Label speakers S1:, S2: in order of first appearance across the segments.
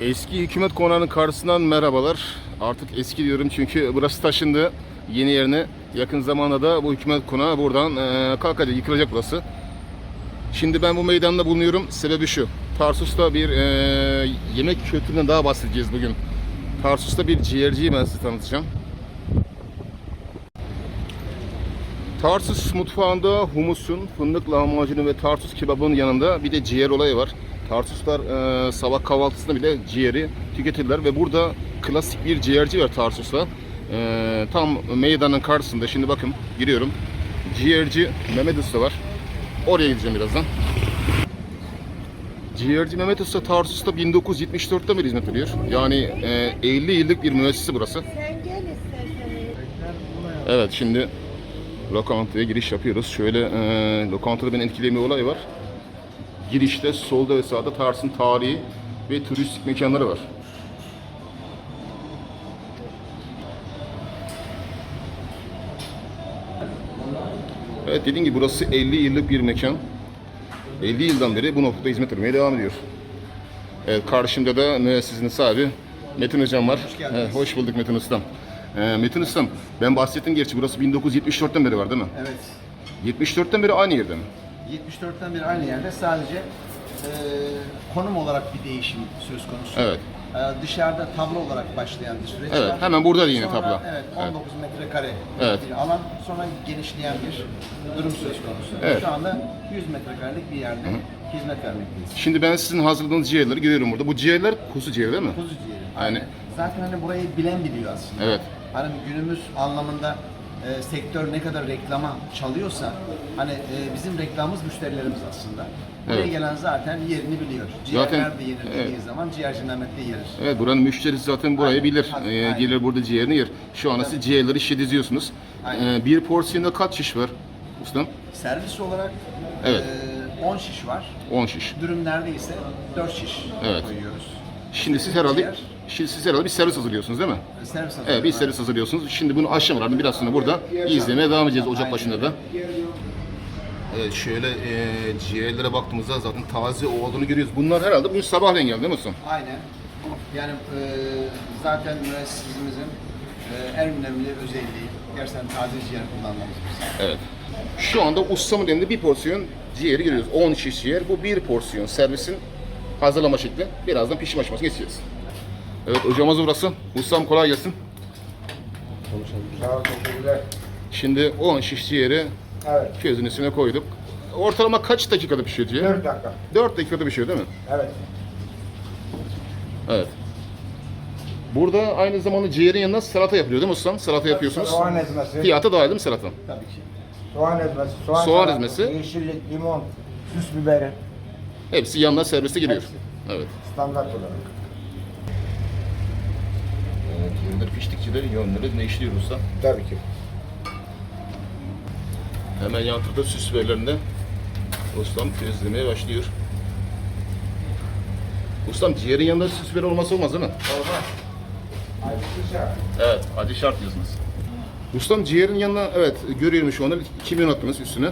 S1: Eski hükümet konağının karşısından merhabalar. Artık eski diyorum çünkü burası taşındı yeni yerine. Yakın zamanda da bu hükümet konağı buradan eee kalkacak, yıkılacak burası. Şimdi ben bu meydanda bulunuyorum. Sebebi şu. Tarsus'ta bir eee, yemek kültüründen daha bahsedeceğiz bugün. Tarsus'ta bir ciğerciyi ben size tanıtacağım. Tarsus mutfağında humusun, fındık lahmacunu ve Tarsus kebabının yanında bir de ciğer olayı var. Tarsuslar e, sabah kahvaltısında bile ciğeri tüketirler ve burada klasik bir ciğerci var Tarsus'ta. E, tam meydanın karşısında şimdi bakın giriyorum. Ciğerci Mehmet Usta var. Oraya gideceğim birazdan. Ciğerci Mehmet Usta Tarsus'ta 1974'ten beri hizmet veriyor. Yani e, 50 yıllık bir müessese burası. Evet şimdi lokantaya giriş yapıyoruz. Şöyle e, lokantada beni etkileyen bir olay var. Girişte solda ve sağda Tarsus'un tarihi ve turistik mekanları var. Evet dediğim gibi burası 50 yıllık bir mekan. 50 yıldan beri bu noktada hizmet vermeye devam ediyor. Evet karşımda da müessesenin sahibi Metin Hocam var. Hoş
S2: geldiniz.
S1: hoş bulduk Metin Ustam. Ee, Metin Ustam ben bahsettim gerçi burası 1974'ten beri var değil mi?
S2: Evet.
S1: 74'ten beri aynı yerde mi?
S2: 74'ten beri aynı yerde sadece e, konum olarak bir değişim söz konusu.
S1: Evet.
S2: E, dışarıda tablo olarak başlayan bir süreç
S1: Evet,
S2: var.
S1: hemen burada da yine
S2: Sonra,
S1: tablo.
S2: Evet,
S1: Evet.
S2: 19 metrekare
S1: Evet.
S2: bir alan sonra genişleyen bir durum söz konusu.
S1: Evet.
S2: Şu anda 100 metrekarelik bir yerde hizmet vermekteyiz.
S1: Şimdi ben sizin hazırladığınız ciğerleri görüyorum burada. Bu ciğerler kuzu ciğeri değil mi?
S2: Kuzu ciğeri.
S1: Aynen.
S2: Zaten hani burayı bilen biliyor aslında.
S1: Evet.
S2: Hani günümüz anlamında e, sektör ne kadar reklama çalıyorsa hani e, bizim reklamımız müşterilerimiz aslında. Buraya
S1: Evet.
S2: gelen zaten yerini biliyor. Ciğer
S1: Zaten-
S2: nerede yenir dediği
S1: evet.
S2: zaman ciğerci Mehmet'te yenir.
S1: Evet buranın müşterisi zaten burayı
S2: Aynen,
S1: bilir.
S2: aynen,
S1: Ee,
S2: aynen.
S1: gelir burada ciğerini yer. Şu anda siz ciğerleri şişe diziyorsunuz.
S2: Aynen.
S1: Ee, bir porsiyonda kaç şiş var ustam?
S2: Servis olarak
S1: Evet.
S2: e, 10 şiş var.
S1: 10 şiş.
S2: Dürümlerde ise 4 şiş
S1: Evet.
S2: koyuyoruz.
S1: Şimdi siz herhalde
S2: Ciğer.
S1: Şimdi siz herhalde bir servis hazırlıyorsunuz değil mi?
S2: Servis
S1: Evet bir servis hazırlıyorsunuz. Şimdi bunu aşamalarını biraz sonra burada izlemeye devam edeceğiz Ocak başında da. Evet şöyle e, ciğerlere baktığımızda zaten taze olduğunu görüyoruz. Bunlar herhalde bugün sabahleyin geldi değil mi ustam?
S2: Aynen. Yani e, zaten müessesemizin e, en önemli özelliği gerçekten taze ciğer kullanmamız.
S1: Evet. Şu anda ustamın elinde bir porsiyon ciğeri görüyoruz. 10 şiş ciğer. Bu bir porsiyon servisin hazırlama şekli. Birazdan pişim aşamasına geçeceğiz. Evet ocağımız burası. Ustam kolay gelsin.
S3: Sağ ol, teşekkürler.
S1: Şimdi 10 şiş ciğeri
S3: Evet,
S1: közün üstüne koyduk. Ortalama kaç dakikada pişiyor ciğer?
S3: 4 dakika.
S1: 4 dakikada pişiyor değil mi?
S3: Evet.
S1: Evet. Burada aynı zamanda ciğerin yanında salata yapılıyor değil mi ustam? Salata yapıyorsunuz.
S3: Soğan ezmesi,
S1: Fiyatı dahil değil mi salata?
S2: Tabii ki.
S3: soğan ezmesi, soğan,
S1: Soğan
S3: salatası,
S1: ezmesi.
S3: yeşillik, limon, süs biberi,
S1: Hepsi yanına serviste geliyor.
S3: Hepsi.
S1: Evet.
S3: standart olarak.
S1: Ciğerler piştikçe de yönleri değiştiriyor usta.
S3: Tabii ki.
S1: Hemen yan tarafta süs biberlerinde ustam közlemeye başlıyor. Ustam ciğerin yanında süs biber olması olmaz değil mi?
S3: Olmaz. Acı şart.
S1: Evet, acı şart diyorsunuz. Ustam ciğerin yanına evet görüyorum şu anda kimyon attınız üstüne.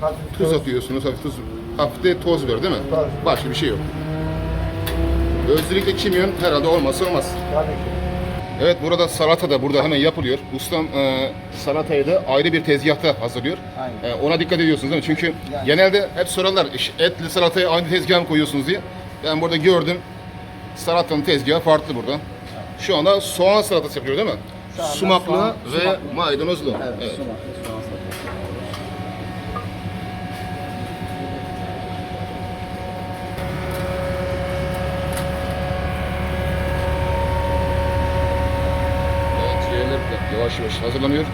S3: Hafif
S1: Tuz
S3: tuz.
S1: atıyorsunuz, hafif tuz, hafif de toz biber değil mi?
S3: Toz.
S1: Başka bir şey yok. Özellikle kimyon herhalde olmazsa olmaz.
S3: Tabii ki.
S1: Evet burada salata da burada hemen yapılıyor. Ustam e, salatayı da ayrı bir tezgahta hazırlıyor.
S2: Aynen.
S1: E, ona dikkat ediyorsunuz değil mi? Çünkü
S2: Yani.
S1: genelde hep sorarlar "İş- etli salatayı aynı tezgaha mı koyuyorsunuz diye. Ben burada gördüm salatanın tezgahı farklı burada. Şu anda soğan salatası yapıyor değil mi? Sumaklı
S2: soğan-
S1: ve
S2: sumaklı.
S1: maydanozlu.
S2: Evet,
S1: Evet.
S2: sumak, soğan salatası.
S1: De yavaş yavaş hazırlanıyor.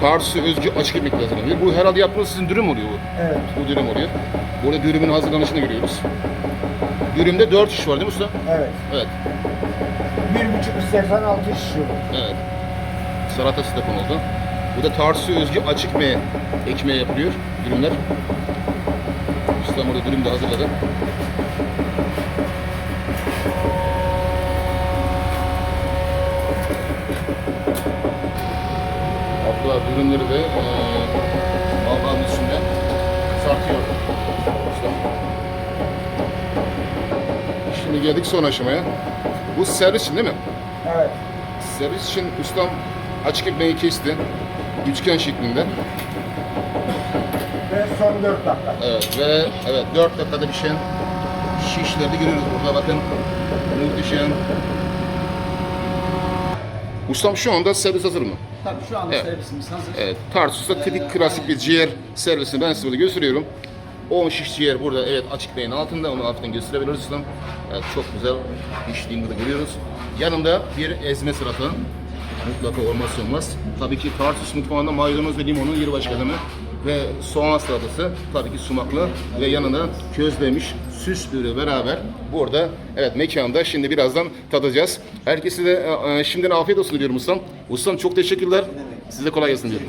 S1: Tarsı özgü açık ekmekle hazırlanıyor. Bu herhalde yaptığınız sizin dürüm oluyor bu.
S3: Evet.
S1: Bu dürüm oluyor. Burada dürümün hazırlanışını görüyoruz. Dürümde 4 şiş var değil mi usta?
S3: Evet.
S1: Evet.
S3: Bir buçuk istersen altı şişiyor.
S1: Evet. Salatası da konuldu. Bu da Tarsı özgü açık me ekmeği yapılıyor dürümler. Ustam burada dürüm de hazırladı. Dürümleri de eee balgamın üstünde kızartıyor. Ustam. Şimdi geldik son aşamaya. Bu servis için değil mi?
S3: Evet.
S1: Servis için ustam açık ekmeği kesti. Üçgen şeklinde.
S3: Ve son 4 dakika.
S1: Evet ve evet 4 dakikada pişen şişleri görüyoruz burada bakın. Muhteşem. Ustam şu anda servis hazır mı?
S2: Tabii şu anda
S1: Evet.
S2: servisimiz hazır.
S1: Evet, Tarsus'ta tipik klasik bir ciğer servisini ben size burada gösteriyorum. 10 şiş ciğer burada evet açık beyin altında onu hafiften gösterebiliriz ustam. Evet, çok güzel piştiğini burada görüyoruz. Yanında bir ezme salata mutlaka olmazsa olmaz. Tabii ki Tarsus mutfağında maydanoz ve limonun yeri başka adamı ve soğan salatası tabii ki sumaklı ve yanında közlemiş süs ürü beraber burada evet mekanda şimdi birazdan tadacağız. Herkese de e, e, şimdiden afiyet olsun diyorum ustam. Ustam çok teşekkürler. Size kolay gelsin diyorum.